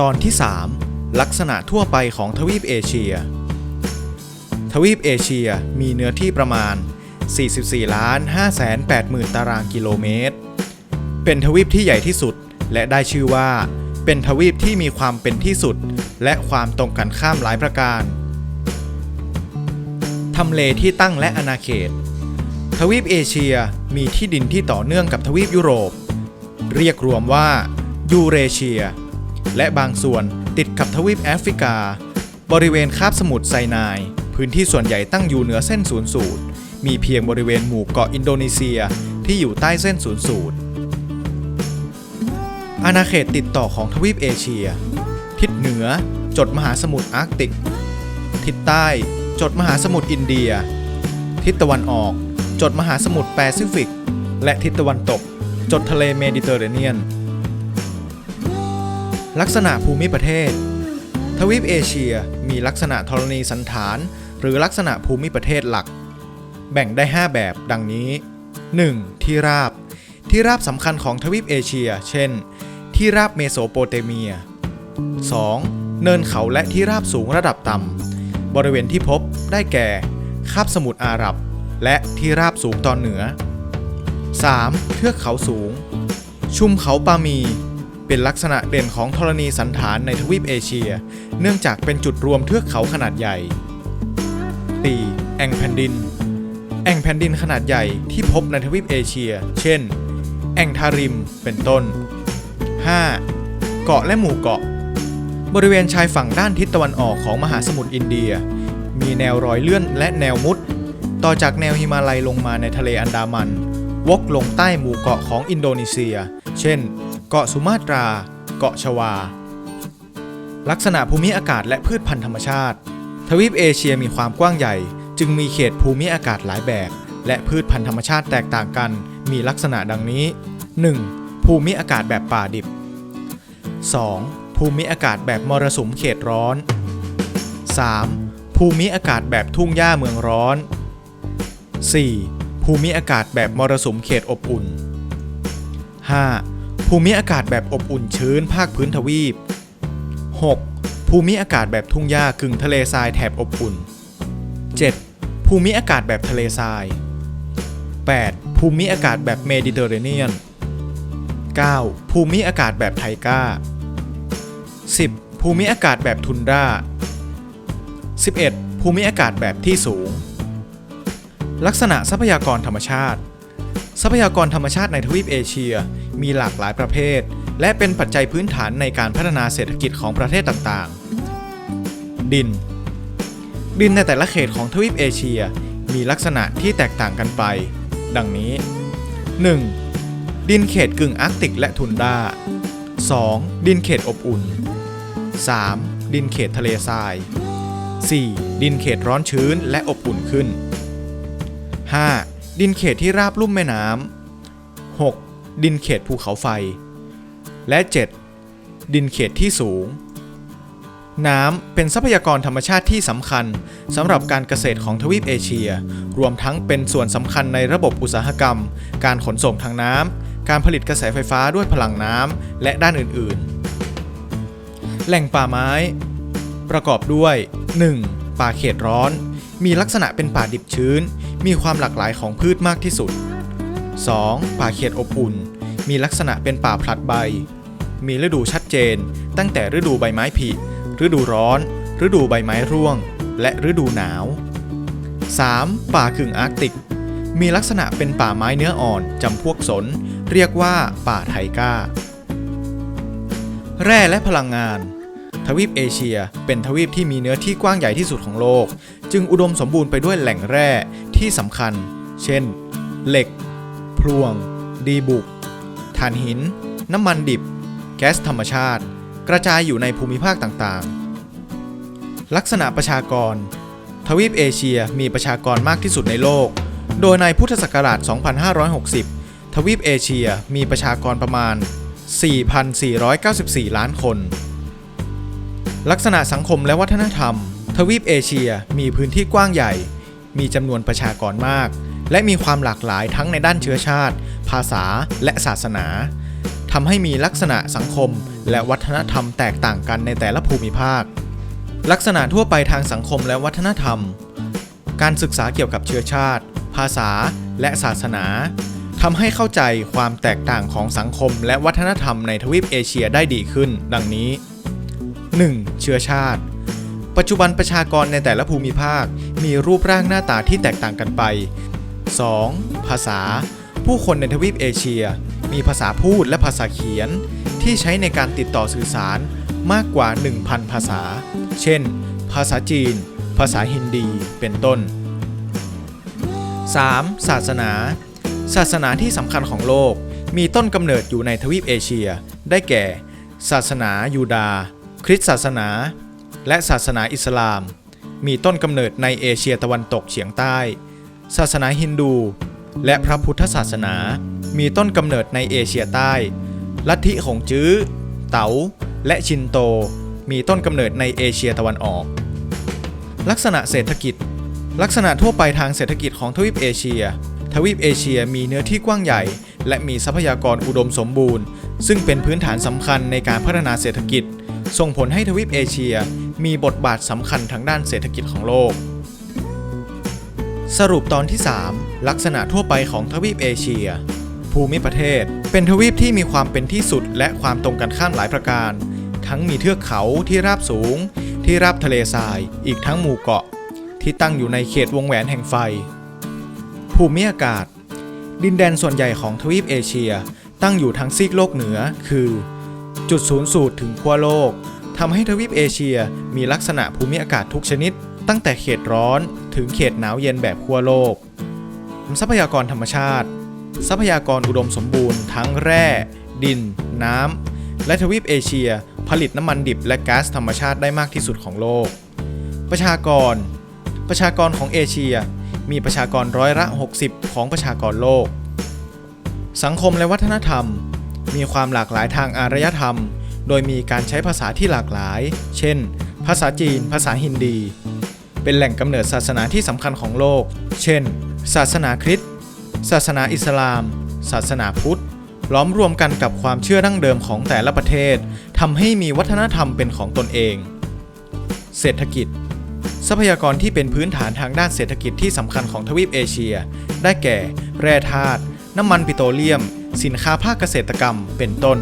ตอนที่ 3 ลักษณะทั่วไปของทวีปเอเชีย ทวีปเอเชียมีเนื้อที่ประมาณ 44ล้าน5แสน8หมื่นตารางกิโลเมตร เป็นทวีปที่ใหญ่ที่สุดและได้ชื่อว่า เป็นทวีปที่มีความเป็นที่สุด และความตรงกันข้ามหลายประการ ทำเลที่ตั้งและอาณาเขต ทวีปเอเชียมีที่ดินที่ต่อเนื่องกับทวีปยุโรป เรียกรวมว่ายูเรเชีย และบางส่วนติดกับทวีปแอฟริกา บริเวณคาบสมุทรไซนาย พื้นที่ส่วนใหญ่ตั้งอยู่เหนือเส้นศูนย์สูตร มีเพียงบริเวณหมู่เกาะอินโดนีเซียที่อยู่ใต้เส้นศูนย์สูตร อาณาเขตติดต่อของทวีปเอเชีย ทิศเหนือจดมหาสมุทรอาร์กติก ทิศใต้จดมหาสมุทรอินเดีย ทิศตะวันออกจดมหาสมุทรแปซิฟิก และทิศตะวันตก จดทะเลเมดิเตอร์เรเนียน ลักษณะภูมิประเทศ ทวีปเอเชียมีลักษณะธรณีสันฐาน หรือลักษณะภูมิประเทศหลัก แบ่งได้ 5 แบบดังนี้ 1. ที่ราบ ที่ราบสำคัญของทวีปเอเชีย เช่น ที่ราบเมโสโปเตเมีย 2. เนินเขาและที่ราบสูงระดับต่ำ บริเวณที่พบได้แก่คาบสมุทรอาหรับ และที่ราบสูงตอนเหนือ 3. เทือกเขาสูง ชุมเขาปามี เป็นลักษณะเด่นของธรณีสันฐานในทวีปเอเชีย เนื่องจากเป็นจุดรวมเทือกเขาขนาดใหญ่ 4. แอ่งแผ่นดิน แอ่งแผ่นดินขนาดใหญ่ที่พบในทวีปเอเชีย เช่น แอ่งทาริม เป็นต้น 5. เกาะและหมู่เกาะ บริเวณชายฝั่งด้านทิศตะวันออกของมหาสมุทรอินเดีย มีแนวรอยเลื่อนและแนวมุด ต่อจากแนวหิมาลัยลงมาในทะเลอันดามัน วกลงใต้หมู่เกาะของอินโดนีเซีย เช่น เกาะสุมาตรา เกาะชวา ลักษณะภูมิอากาศและพืชพันธุ์ธรรมชาติ ทวีปเอเชียมีความกว้างใหญ่ จึงมีเขตภูมิอากาศหลายแบบ และพืชพันธุ์ธรรมชาติแตกต่างกัน มีลักษณะดังนี้ 1. ภูมิอากาศแบบป่าดิบ 2. ภูมิอากาศแบบมรสุมเขตร้อน 3. ภูมิอากาศแบบทุ่งหญ้าเมืองร้อน 4. ภูมิอากาศแบบมรสุมเขตอบอุ่น 5. ภูมิอากาศแบบอบอุ่นชื้นภาคพื้นทวีป 6. ภูมิอากาศแบบทุ่งหญ้ากึ่งทะเลทรายแถบอบอุ่น 7. ภูมิอากาศแบบทะเลทราย 8. ภูมิอากาศแบบเมดิเตอร์เรเนียน 9. ภูมิอากาศแบบไทก้า 10. ภูมิอากาศแบบทุนดรา 11. ภูมิอากาศแบบที่สูง ลักษณะทรัพยากรธรรมชาติ ทรัพยากรธรรมชาติในทวีปเอเชีย มีหลากหลายประเภท และเป็นปัจจัยพื้นฐานในการพัฒนาเศรษฐกิจของประเทศต่างๆ ดิน ดินในแต่ละเขตของทวีปเอเชีย มีลักษณะที่แตกต่างกันไป ดังนี้ 1. ดินเขตกึ่งอาร์กติกและทุนดา 2. ดินเขตอบอุ่น 3. ดินเขตทะเลทราย 4. ดินเขตร้อนชื้นและอบอุ่นขึ้น 5. ดินเขตที่ราบลุ่มแม่น้ำ 6. ดินเขตภูเขาไฟ และ 7. ดินเขตที่สูง น้ำเป็นทรัพยากรธรรมชาติที่สำคัญสำหรับการเกษตรของทวีปเอเชีย รวมทั้งเป็นส่วนสำคัญในระบบอุตสาหกรรม การขนส่งทางน้ำการผลิตกระแสไฟฟ้าด้วยพลังน้ำและด้านอื่นๆ แหล่งป่าไม้ ประกอบด้วย 1. ป่าเขตร้อน มีลักษณะเป็นป่าดิบชื้น มีความหลากหลายของพืชมากที่สุด 2. ป่าเขตอบอุ่น มีลักษณะเป็นป่าพลัดใบ มีฤดูชัดเจน ตั้งแต่ฤดูใบไม้ผลิฤดูร้อน ฤดูใบไม้ร่วง และฤดูหนาว 3. ป่ากึ่งอาร์กติก มีลักษณะเป็นป่าไม้เนื้ออ่อนจำพวกสน เรียกว่าป่าไทก้า แร่และพลังงาน ทวีปเอเชียเป็นทวีปที่มีเนื้อที่กว้างใหญ่ที่สุดของโลก จึงอุดมสมบูรณ์ไปด้วยแหล่งแร่ที่สำคัญ เช่น เหล็ก พลวง ดีบุก ถ่านหิน น้ำมันดิบ แก๊สธรรมชาติ กระจายอยู่ในภูมิภาคต่างๆ ลักษณะประชากร ทวีปเอเชียมีประชากรมากที่สุดในโลก โดยในพุทธศักราช 2560 ทวีปเอเชียมีประชากรประมาณ 4,494 ล้านคน ลักษณะสังคมและวัฒนธรรม ทวีปเอเชียมีพื้นที่กว้างใหญ่ มีจำนวนประชากรมาก และมีความหลากหลายทั้งในด้านเชื้อชาติ ภาษาและศาสนาทำให้มีลักษณะสังคมและวัฒนธรรมแตกต่างกันในแต่ละภูมิภาค ลักษณะทั่วไปทางสังคมและวัฒนธรรม การศึกษาเกี่ยวกับเชื้อชาติ ภาษาและศาสนาทำให้เข้าใจความแตกต่างของสังคมและวัฒนธรรมในทวีปเอเชียได้ดีขึ้น ดังนี้ 1. เชื้อชาติ ปัจจุบันประชากรในแต่ละภูมิภาคมีรูปร่างหน้าตาที่แตกต่างกันไป 2. ภาษา ผู้คนในทวีปเอเชีย มีภาษาพูดและภาษาเขียน ที่ใช้ในการติดต่อสื่อสารมากกว่า 1,000 ภาษา เช่น ภาษาจีน ภาษาฮินดี เป็นต้น 3. ศาสนา ศาสนาที่สำคัญของโลก มีต้นกำเนิดอยู่ในทวีปเอเชีย ได้แก่ ศาสนายูดาห์คริสต์ศาสนา และศาสนาอิสลาม มีต้นกำเนิดในเอเชียตะวันตกเฉียงใต้ ศาสนาฮินดู และพระพุทธศาสนา มีต้นกำเนิดในเอเชียใต้ ลัทธิของจื้อ เต๋า และชินโต มีต้นกำเนิดในเอเชียตะวันออก ลักษณะเศรษฐกิจ ลักษณะทั่วไปทางเศรษฐกิจของทวีปเอเชีย ทวีปเอเชียมีเนื้อที่กว้างใหญ่ และมีทรัพยากรอุดมสมบูรณ์ ซึ่งเป็นพื้นฐานสำคัญในการพัฒนาเศรษฐกิจ ส่งผลให้ทวีปเอเชีย มีบทบาทสำคัญทางด้านเศรษฐกิจของโลก สรุปตอนที่ 3 ลักษณะทั่วไปของทวีปเอเชีย ภูมิประเทศ เป็นทวีปที่มีความเป็นที่สุดและความตรงกันข้ามหลายประการ ทั้งมีเทือกเขาที่ราบสูง ที่ราบทะเลทราย อีกทั้งหมู่เกาะ ที่ตั้งอยู่ในเขตวงแหวนแห่งไฟ ภูมิอากาศ ดินแดนส่วนใหญ่ของทวีปเอเชีย ตั้งอยู่ทางซีกโลกเหนือ คือ จุดศูนย์สูตรถึงขั้วโลกทำให้ทวีปเอเชียมีลักษณะภูมิอากาศทุกชนิด ตั้งแต่เขตร้อนถึงเขตหนาวเย็นแบบขั้วโลก ทรัพยากรธรรมชาติ ทรัพยากรอุดมสมบูรณ์ทั้งแร่ ดิน น้ำ และทวีปเอเชีย ผลิตน้ำมันดิบและก๊าซธรรมชาติได้มากที่สุดของโลก ประชากร ประชากรของเอเชีย มีประชากรร้อยละ 60 ของประชากรโลก สังคมและวัฒนธรรม มีความหลากหลายทางอารยธรรม โดยมีการใช้ภาษาที่หลากหลาย เช่น ภาษาจีน ภาษาฮินดี เป็นแหล่งกำเนิดศาสนาที่สำคัญของโลก เช่น ศาสนาคริสต์ ศาสนาอิสลาม ศาสนาพุทธ ล้อมรวมกันกับความเชื่อดั้งเดิมของแต่ละประเทศทำให้มีวัฒนธรรมเป็นของตนเอง เศรษฐกิจ ทรัพยากรที่เป็นพื้นฐานทางด้านเศรษฐกิจที่สำคัญของทวีปเอเชีย ได้แก่ แร่ธาตุ น้ำมันปิโตรเลียม สินค้าภาคเกษตรกรรม เป็นต้น